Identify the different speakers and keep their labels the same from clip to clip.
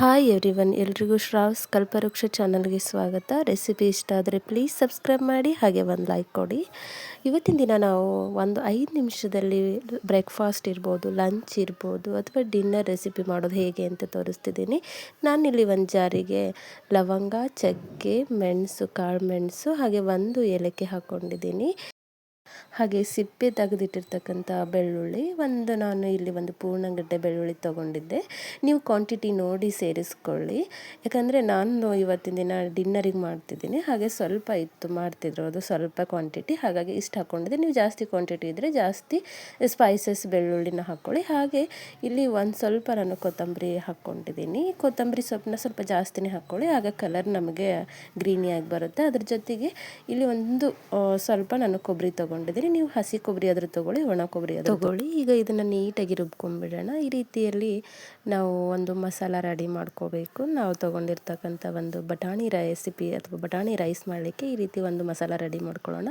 Speaker 1: Hi everyone ಎಲ್ರಿಗೂ ಶ್ರಾವ್ಸ್ ಕಲ್ಪವೃಕ್ಷ ಚಾನಲ್ಗೆ ಸ್ವಾಗತ. ರೆಸಿಪಿ ಇಷ್ಟ ಆದರೆ ಪ್ಲೀಸ್ ಸಬ್ಸ್ಕ್ರೈಬ್ ಮಾಡಿ, ಹಾಗೆ ಒಂದು ಲೈಕ್ ಕೊಡಿ. ಇವತ್ತಿನ ದಿನ ನಾವು ಒಂದು ಐದು ನಿಮಿಷದಲ್ಲಿ ಬ್ರೇಕ್ಫಾಸ್ಟ್ ಇರ್ಬೋದು ಲಂಚ್ ಇರ್ಬೋದು, ಅಥವಾ ಡಿನ್ನರ್ ರೆಸಿಪಿ ಮಾಡೋದು ಹೇಗೆ ಅಂತ ತೋರಿಸ್ತಿದ್ದೀನಿ. ನಾನಿಲ್ಲಿ ಒಂದು ಜಾರಿಗೆ ಲವಂಗ, ಚಕ್ಕೆ, ಮೆಣಸು, ಕಾಳು ಮೆಣಸು, ಹಾಗೆ ಒಂದು ಏಲಕ್ಕಿ ಹಾಕ್ಕೊಂಡಿದ್ದೀನಿ. ಹಾಗೆ ಸಿಪ್ಪೆ ತೆಗೆದಿಟ್ಟಿರ್ತಕ್ಕಂಥ ಬೆಳ್ಳುಳ್ಳಿ, ಒಂದು ನಾನು ಇಲ್ಲಿ ಒಂದು ಪೂರ್ಣಗಡ್ಡೆ ಬೆಳ್ಳುಳ್ಳಿ ತೊಗೊಂಡಿದ್ದೆ. ನೀವು ಕ್ವಾಂಟಿಟಿ ನೋಡಿ ಸೇರಿಸ್ಕೊಳ್ಳಿ. ಯಾಕಂದರೆ ನಾನು ಇವತ್ತಿನ ದಿನ ಡಿನ್ನರಿಗೆ ಮಾಡ್ತಿದ್ದೀನಿ. ಹಾಗೆ ಸ್ವಲ್ಪ ಇತ್ತು ಮಾಡ್ತಿದ್ರು ಅದು ಸ್ವಲ್ಪ ಕ್ವಾಂಟಿಟಿ ಹಾಗಾಗಿ ಇಷ್ಟು ಹಾಕ್ಕೊಂಡಿದ್ದೆ ನೀವು ಜಾಸ್ತಿ ಕ್ವಾಂಟಿಟಿ ಇದ್ದರೆ ಜಾಸ್ತಿ ಸ್ಪೈಸಸ್ ಬೆಳ್ಳುಳ್ಳಿನ ಹಾಕ್ಕೊಳ್ಳಿ. ಹಾಗೆ ಇಲ್ಲಿ ಒಂದು ಸ್ವಲ್ಪ ನಾನು ಕೊತ್ತಂಬರಿ ಹಾಕ್ಕೊಂಡಿದ್ದೀನಿ. ಕೊತ್ತಂಬರಿ ಸೊಪ್ಪನ್ನ ಸ್ವಲ್ಪ ಜಾಸ್ತಿನೇ ಹಾಕ್ಕೊಳ್ಳಿ. ಆಗ ಕಲರ್ ನಮಗೆ ಗ್ರೀನಿಯಾಗಿ ಬರುತ್ತೆ. ಅದ್ರ ಜೊತೆಗೆ ಇಲ್ಲಿ ಒಂದು ಸ್ವಲ್ಪ ನಾನು ಕೊಬ್ಬರಿ ತೊಗೊಂಡಿದ್ದೀನಿ ನೀವು ಹಸಿ ಕೊಬ್ಬರಿ ಆದರೂ ತೊಗೊಳ್ಳಿ, ಒಣ ಕೊಬ್ಬರಿ ಆದರೂ ತೊಗೊಳ್ಳಿ. ಈಗ ಇದನ್ನು ನೀಟಾಗಿ ರುಬ್ಕೊಂಡ್ಬಿಡೋಣ. ಈ ರೀತಿಯಲ್ಲಿ ನಾವು ಒಂದು ಮಸಾಲ ರೆಡಿ ಮಾಡ್ಕೋಬೇಕು. ನಾವು ತೊಗೊಂಡಿರ್ತಕ್ಕಂಥ ಒಂದು ಬಟಾಣಿ ರೆಸಿಪಿ ಅಥವಾ ಬಟಾಣಿ ರೈಸ್ ಮಾಡಲಿಕ್ಕೆ ಈ ರೀತಿ ಒಂದು ಮಸಾಲ ರೆಡಿ ಮಾಡ್ಕೊಳ್ಳೋಣ.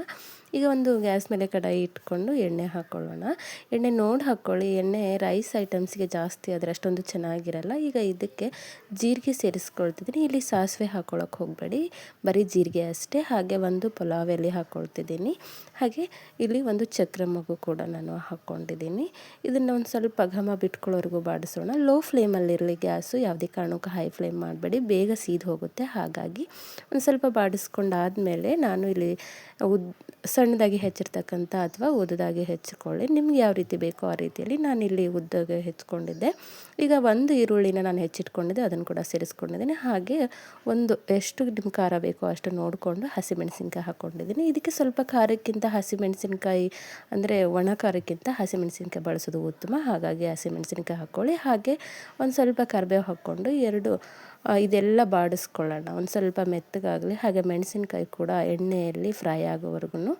Speaker 1: ಈಗ ಒಂದು ಗ್ಯಾಸ್ ಮೇಲೆ ಕಡಾಯಿ ಇಟ್ಕೊಂಡು ಎಣ್ಣೆ ಹಾಕ್ಕೊಳ್ಳೋಣ ಎಣ್ಣೆ ನೋಡಿ ಹಾಕ್ಕೊಳ್ಳಿ ಎಣ್ಣೆ ರೈಸ್ ಐಟಮ್ಸ್ಗೆ ಜಾಸ್ತಿ ಆದರೆ ಅಷ್ಟೊಂದು ಚೆನ್ನಾಗಿರಲ್ಲ. ಈಗ ಇದಕ್ಕೆ ಜೀರಿಗೆ ಸೇರಿಸ್ಕೊಳ್ತಿದ್ದೀನಿ. ಇಲ್ಲಿ ಸಾಸಿವೆ ಹಾಕ್ಕೊಳ್ಳೋಕೆ ಹೋಗಬೇಡಿ. ಬರೀ ಜೀರಿಗೆ ಅಷ್ಟೇ. ಹಾಗೆ ಒಂದು ಪಲಾವ್ ಎಲೆ ಹಾಕ್ಕೊಳ್ತಿದ್ದೀನಿ ಹಾಗೆ ಇಲ್ಲಿ ಒಂದು ಚಕ್ರ ಮಗು ಕೂಡ ನಾನು ಹಾಕ್ಕೊಂಡಿದ್ದೀನಿ. ಇದನ್ನು ಒಂದು ಸ್ವಲ್ಪ ಘಮ ಬಿಟ್ಕೊಳ್ಳೋವರೆಗೂ ಬಾಡಿಸೋಣ. ಲೋ ಫ್ಲೇಮಲ್ಲಿರಲಿ ಗ್ಯಾಸು, ಯಾವುದೇ ಕಾರಣಕ್ಕೂ ಹೈ ಫ್ಲೇಮ್ ಮಾಡಬೇಡಿ. ಬೇಗ ಸೀದ್ ಹೋಗುತ್ತೆ. ಹಾಗಾಗಿ ಒಂದು ಸ್ವಲ್ಪ ಬಾಡಿಸ್ಕೊಂಡಾದಮೇಲೆ ನಾನು ಇಲ್ಲಿ ಉದ್, ಸಣ್ಣದಾಗಿ ಹೆಚ್ಚಿರ್ತಕ್ಕಂಥ ಅಥವಾ ಉದ್ದದಾಗಿ ಹೆಚ್ಚಿಕೊಳ್ಳಿ. ನಿಮ್ಗೆ ಯಾವ ರೀತಿ ಬೇಕೋ ಆ ರೀತಿಯಲ್ಲಿ ನಾನು ಇಲ್ಲಿ ಉದ್ದಗೆ ಹೆಚ್ಚಿಕೊಂಡಿದ್ದೆ. ಈಗ ಒಂದು ಈರುಳ್ಳಿನ ನಾನು ಹೆಚ್ಚಿಟ್ಕೊಂಡಿದ್ದೆ. ಅದನ್ನು ಕೂಡ ಸೇರಿಸ್ಕೊಂಡಿದ್ದೀನಿ. ಹಾಗೆ ಒಂದು ಎಷ್ಟು ನಿಮ್ಮ ಖಾರ ಬೇಕೋ ಅಷ್ಟು ನೋಡಿಕೊಂಡು ಹಸಿಮೆಣಸಿನ್ಕಾಯಿ ಹಾಕ್ಕೊಂಡಿದ್ದೀನಿ. ಇದಕ್ಕೆ ಸ್ವಲ್ಪ ಖಾರಕ್ಕಿಂತ ಹಸಿಮೆಣಸಿನ್ಕಾಯಿ ಅಂದರೆ ಒಣಕಾರಕ್ಕಿಂತ ಹಸಿಮೆಣಸಿನ್ಕಾಯಿ ಬಳಸೋದು ಉತ್ತಮ. ಹಾಗಾಗಿ ಹಸಿಮೆಣಸಿನ್ಕಾಯಿ ಹಾಕ್ಕೊಳ್ಳಿ. ಹಾಗೆ ಒಂದು ಸ್ವಲ್ಪ ಕರಿಬೇವು ಹಾಕ್ಕೊಂಡು ಎರಡು ಇದೆಲ್ಲ ಬಾಡಿಸ್ಕೊಳ್ಳೋಣ. ಒಂದು ಸ್ವಲ್ಪ ಮೆತ್ತಗಾಗಲಿ, ಹಾಗೆ ಮೆಣಸಿನ್ಕಾಯಿ ಕೂಡ ಎಣ್ಣೆಯಲ್ಲಿ ಫ್ರೈ ಆಗೋವರೆಗೂ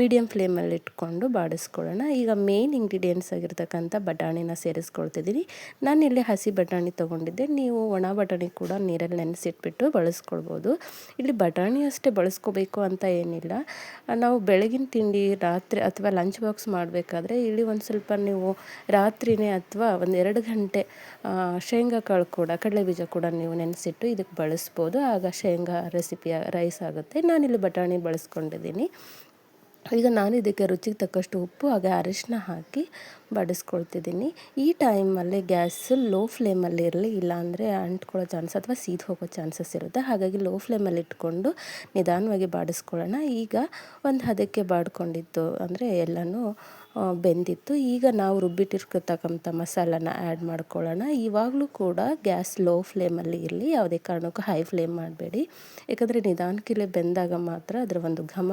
Speaker 1: ಮೀಡಿಯಮ್ ಫ್ಲೇಮಲ್ಲಿ ಇಟ್ಕೊಂಡು ಬಾಡಿಸ್ಕೊಳ್ಳೋಣ. ಈಗ ಮೇನ್ ಇಂಗ್ರೀಡಿಯೆಂಟ್ಸ್ ಆಗಿರ್ತಕ್ಕಂಥ ಬಟಾಣಿನ ಸೇರಿಸ್ಕೊಳ್ತಿದ್ದೀನಿ. ನಾನಿಲ್ಲಿ ಹಸಿ ಬಟಾಣಿ ತೊಗೊಂಡಿದ್ದೆ. ನೀವು ಒಣ ಬಟಾಣಿ ಕೂಡ ನೀರಲ್ಲಿ ನೆನೆಸಿಟ್ಬಿಟ್ಟು ಬಳಸ್ಕೊಳ್ಬೋದು. ಇಲ್ಲಿ ಬಟಾಣಿ ಅಷ್ಟೇ ಬಳಸ್ಕೋಬೇಕು ಅಂತ ಏನಿಲ್ಲ. ನಾವು ಬೆಳಗಿನ ತಿಂಡಿ, ರಾತ್ರಿ ಅಥವಾ ಲಂಚ್ ಬಾಕ್ಸ್ ಮಾಡಬೇಕಾದ್ರೆ ಇಲ್ಲಿ ಒಂದು ಸ್ವಲ್ಪ ನೀವು ರಾತ್ರಿನೇ ಅಥವಾ ಒಂದು ಎರಡು ಗಂಟೆ ಶೇಂಗಾ ಕಾಳು ಕೂಡ ಕಡಲೆ ಬೀಜ ಕೂಡ ನೀವು ನೀವು ನೆನೆಸಿಟ್ಟು ಇದಕ್ಕೆ ಬಳಸ್ಬೋದು. ಆಗ ಶೇಂಗಾ ರೆಸಿಪಿಯ ರೈಸ್ ಆಗುತ್ತೆ. ನಾನಿಲ್ಲಿ ಬಟಾಣಿ ಬಳಸ್ಕೊಂಡಿದ್ದೀನಿ. ಈಗ ನಾನು ಇದಕ್ಕೆ ರುಚಿಗೆ ತಕ್ಕಷ್ಟು ಉಪ್ಪು ಹಾಗೆ ಅರಿಶಿನ ಹಾಕಿ ಬಡಿಸ್ಕೊಳ್ತಿದ್ದೀನಿ. ಈ ಟೈಮಲ್ಲಿ ಗ್ಯಾಸ್ ಲೋ ಫ್ಲೇಮಲ್ಲಿ ಇರಲಿ, ಇಲ್ಲಾಂದರೆ ಅಂಟ್ಕೊಳ್ಳೋ ಚಾನ್ಸ್ ಅಥವಾ ಸೀದ್ ಹೋಗೋ ಚಾನ್ಸಸ್ ಇರುತ್ತೆ. ಹಾಗಾಗಿ ಲೋ ಫ್ಲೇಮಲ್ಲಿ ಇಟ್ಕೊಂಡು ನಿಧಾನವಾಗಿ ಬಾಡಿಸ್ಕೊಳ್ಳೋಣ. ಈಗ ಒಂದು ಹದಕ್ಕೆ ಬಾಡ್ಕೊಂಡಿತ್ತು ಅಂದರೆ ಎಲ್ಲನೂ ಬೆಂದಿತ್ತು. ಈಗ ನಾವು ರುಬ್ಬಿಟ್ಟಿರ್ತಕ್ಕಂಥ ಮಸಾಲನ ಆ್ಯಡ್ ಮಾಡ್ಕೊಳ್ಳೋಣ. ಇವಾಗಲೂ ಕೂಡ ಗ್ಯಾಸ್ ಲೋ ಫ್ಲೇಮಲ್ಲಿ ಇರಲಿ, ಯಾವುದೇ ಕಾರಣಕ್ಕೂ ಹೈ ಫ್ಲೇಮ್ ಮಾಡಬೇಡಿ. ಯಾಕಂದರೆ ನಿಧಾನಕ್ಕಿಲೆ ಬೆಂದಾಗ ಮಾತ್ರ ಅದರ ಒಂದು ಘಮ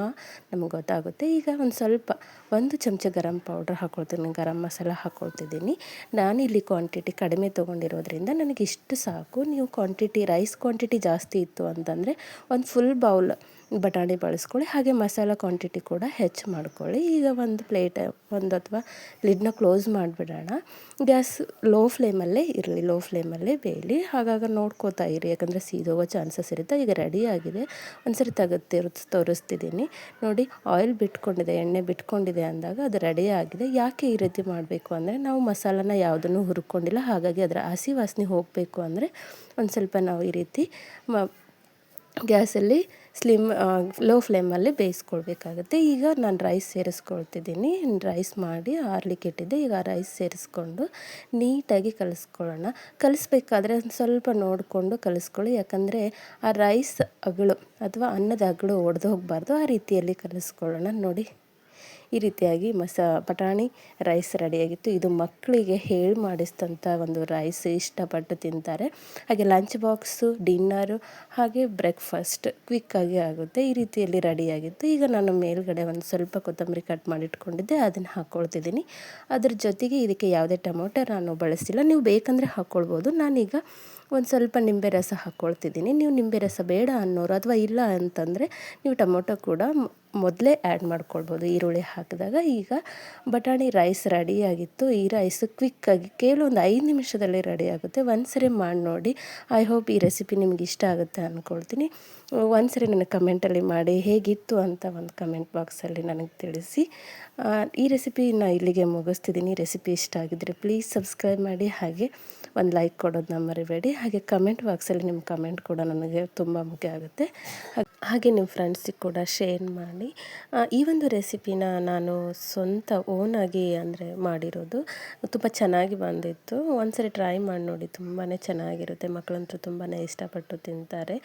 Speaker 1: ನಮಗೆ ಗೊತ್ತಾಗುತ್ತೆ. ಈಗ ಒಂದು ಸ್ವಲ್ಪ, ಒಂದು ಚಮಚ ಗರಂ ಪೌಡ್ರ್ ಹಾಕ್ಕೊಳ್ತೀನಿ ಗರಂ ಮಸಾಲ ಹಾಕ್ಕೊಳ್ತಿದ್ದೀನಿ ಇಲ್ಲಿ ಕ್ವಾಂಟಿಟಿ ಕಡಿಮೆ ತೊಗೊಂಡಿರೋದ್ರಿಂದ ನನಗೆ ಇಷ್ಟು ಸಾಕು. ನೀವು ಕ್ವಾಂಟಿಟಿ ರೈಸ್ ಕ್ವಾಂಟಿಟಿ ಜಾಸ್ತಿ ಇತ್ತು ಅಂತಂದರೆ, ಒಂದು ಫುಲ್ ಬೌಲ್ ಬಟಾಣಿ ಬಳಸ್ಕೊಳ್ಳಿ, ಹಾಗೆ ಮಸಾಲ ಕ್ವಾಂಟಿಟಿ ಕೂಡ ಹೆಚ್ಚು ಮಾಡ್ಕೊಳ್ಳಿ. ಈಗ ಒಂದು ಪ್ಲೇಟ್ ಒಂದು ಅಥವಾ ಲಿಡ್ನ ಕ್ಲೋಸ್ ಮಾಡಿಬಿಡೋಣ. ಗ್ಯಾಸ್ ಲೋ ಫ್ಲೇಮಲ್ಲೇ ಇರಲಿ ಲೋ ಫ್ಲೇಮಲ್ಲೇ ಬೇಯಲಿ. ಹಾಗಾಗಿ ನೋಡ್ಕೋತಾ ಇರಿ, ಯಾಕಂದರೆ ಸೀದೋಗೋ ಚಾನ್ಸಸ್ ಇರುತ್ತೆ. ಈಗ ರೆಡಿ ಆಗಿದೆ. ಒಂದ್ಸರಿ ತೆಗೆದು ತೋರಿಸ್ತಿದ್ದೀನಿ ನೋಡಿ ಆಯಿಲ್ ಬಿಟ್ಕೊಂಡಿದೆ, ಎಣ್ಣೆ ಬಿಟ್ಕೊಂಡಿದೆ ಅಂದಾಗ ಅದು ರೆಡಿ ಆಗಿದೆ. ಯಾಕೆ ಈ ರೀತಿ ಮಾಡಬೇಕು ಅಂದರೆ, ನಾವು ಮಸಾಲನ ಯಾವುದನ್ನು ಹುರ್ಕೊಂಡಿಲ್ಲ. ಹಾಗಾಗಿ ಅದರ ಹಸಿ ವಾಸನೆ ಹೋಗಬೇಕು ಅಂದರೆ ಒಂದು ಸ್ವಲ್ಪ ನಾವು ಈ ರೀತಿ ಮ, ಗ್ಯಾಸಲ್ಲಿ ಸ್ಲಿಮ್ ಲೋ ಫ್ಲೇಮಲ್ಲಿ ಬೇಯಿಸ್ಕೊಳ್ಬೇಕಾಗುತ್ತೆ ಈಗ ನಾನು ರೈಸ್ ಸೇರಿಸ್ಕೊಳ್ತಿದ್ದೀನಿ. ರೈಸ್ ಮಾಡಿ ಆರ್ಲಿಕ್ಕೆ ಇಟ್ಟಿದ್ದೆ. ಈಗ ರೈಸ್ ಸೇರಿಸ್ಕೊಂಡು ನೀಟಾಗಿ ಕಲಿಸ್ಕೊಳ್ಳೋಣ. ಕಲಿಸ್ಬೇಕಾದ್ರೆ ಸ್ವಲ್ಪ ನೋಡಿಕೊಂಡು ಕಲಿಸ್ಕೊಳ್ಳಿ. ಯಾಕಂದರೆ ಆ ರೈಸ್ ಅಗಳು ಅಥವಾ ಅನ್ನದ ಅಗಳು ಒಡೆದು ಹೋಗಬಾರ್ದು. ಆ ರೀತಿಯಲ್ಲಿ ಕಲಿಸ್ಕೊಳ್ಳೋಣ. ನೋಡಿ. ಈ ರೀತಿಯಾಗಿ ಮಸ ಬಟಾಣಿ ರೈಸ್ ರೆಡಿಯಾಗಿತ್ತು. ಇದು ಮಕ್ಕಳಿಗೆ ಹೇಳಿ ಮಾಡಿಸಿದಂಥ ಒಂದು ರೈಸ್ ಇಷ್ಟಪಟ್ಟು ತಿಂತಾರೆ. ಹಾಗೆ ಲಂಚ್ ಬಾಕ್ಸು, ಡಿನ್ನರು, ಹಾಗೆ ಬ್ರೇಕ್ಫಾಸ್ಟ್ ಕ್ವಿಕ್ಕಾಗಿ ಆಗುತ್ತೆ. ಈ ರೀತಿಯಲ್ಲಿ ರೆಡಿಯಾಗಿತ್ತು. ಈಗ ನಾನು ಮೇಲ್ಗಡೆ ಒಂದು ಸ್ವಲ್ಪ ಕೊತ್ತಂಬರಿ ಕಟ್ ಮಾಡಿಟ್ಕೊಂಡಿದ್ದೆ ಅದನ್ನು ಹಾಕ್ಕೊಳ್ತಿದ್ದೀನಿ ಅದ್ರ ಜೊತೆಗೆ ಇದಕ್ಕೆ ಯಾವುದೇ ಟೊಮೊಟೊ ನಾನು ಬಳಸಿಲ್ಲ. ನೀವು ಬೇಕಂದರೆ ಹಾಕ್ಕೊಳ್ಬೋದು ನಾನೀಗ ಒಂದು ಸ್ವಲ್ಪ ನಿಂಬೆ ರಸ ಹಾಕ್ಕೊಳ್ತಿದ್ದೀನಿ ನೀವು ನಿಂಬೆ ರಸ ಬೇಡ ಅನ್ನೋರು ಅಥವಾ ಇಲ್ಲ ಅಂತಂದರೆ ನೀವು ಟೊಮೊಟೊ ಕೂಡ ಮೊದಲೇ ಆ್ಯಡ್ ಮಾಡ್ಕೊಳ್ಬೋದು. ಈರುಳ್ಳಿ ಹಾಕಿದಾಗ ಈಗ ಬಟಾಣಿ ರೈಸ್ ರೆಡಿಯಾಗಿತ್ತು ಈ ರೈಸ್ ಕ್ವಿಕ್ಕಾಗಿ ಕೇವಲ ಒಂದು ಐದು ನಿಮಿಷದಲ್ಲಿ ರೆಡಿ ಆಗುತ್ತೆ. ಒಂದ್ಸರಿ ಮಾಡಿ ನೋಡಿ. ಐ ಹೋಪ್ ಈ ರೆಸಿಪಿ ನಿಮ್ಗೆ ಇಷ್ಟ ಆಗುತ್ತೆ ಅಂದ್ಕೊಳ್ತೀನಿ ಒಂದ್ಸರಿ ನನಗೆ ಕಮೆಂಟಲ್ಲಿ ಮಾಡಿ ಹೇಗಿತ್ತು ಅಂತ ಒಂದು ಕಮೆಂಟ್ ಬಾಕ್ಸಲ್ಲಿ ನನಗೆ ತಿಳಿಸಿ. ಈ ಈ ರೆಸಿಪಿನ ಇಲ್ಲಿಗೆ ಮುಗಿಸ್ತಿದ್ದೀನಿ. ರೆಸಿಪಿ ಇಷ್ಟ ಆಗಿದ್ದರೆ ಪ್ಲೀಸ್ ಸಬ್ಸ್ಕ್ರೈಬ್ ಮಾಡಿ. ಹಾಗೆ ಒಂದು ಲೈಕ್ ಕೊಡೋದನ್ನ ಮರಿಬೇಡಿ. ಹಾಗೆ ಕಮೆಂಟ್ ಬಾಕ್ಸಲ್ಲಿ ನಿಮ್ಮ ಕಮೆಂಟ್ ಕೂಡ ನನಗೆ ತುಂಬ ಮುಖ್ಯ ಆಗುತ್ತೆ. ಹಾಗೆ ನಿಮ್ಮ ಫ್ರೆಂಡ್ಸಿಗೆ ಕೂಡ ಶೇರ್ ಮಾಡಿ. ಈ ಒಂದು ರೆಸಿಪಿನ ನಾನು ಸ್ವಂತ ಓನಾಗಿ ಅಂದರೆ ಮಾಡಿರೋದು. ತುಂಬ ಚೆನ್ನಾಗಿ ಬಂದಿತ್ತು. ಒಂದ್ಸರಿ ಟ್ರೈ ಮಾಡಿ ನೋಡಿ ತುಂಬಾ ಚೆನ್ನಾಗಿರುತ್ತೆ. ಮಕ್ಕಳಂತೂ ತುಂಬಾ ಇಷ್ಟಪಟ್ಟು ತಿಂತಾರೆ.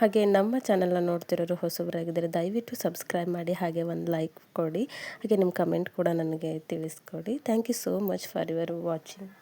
Speaker 1: ಹಾಗೆ ನಮ್ಮ ಚಾನಲ್ನ ನೋಡ್ತಿರೋರು ಹೊಸಬರಾಗಿದ್ದರೆ ದಯವಿಟ್ಟು ಸಬ್ಸ್ಕ್ರೈಬ್ ಮಾಡಿ, ಹಾಗೆ ಒಂದು ಲೈಕ್ ಕೊಡಿ. ಹಾಗೆ ನಿಮ್ಮ ಕಮೆಂಟ್ ಕೂಡ ನನಗೆ ತಿಳಿಸ್ಕೊಡಿ. Thank you so much for your watching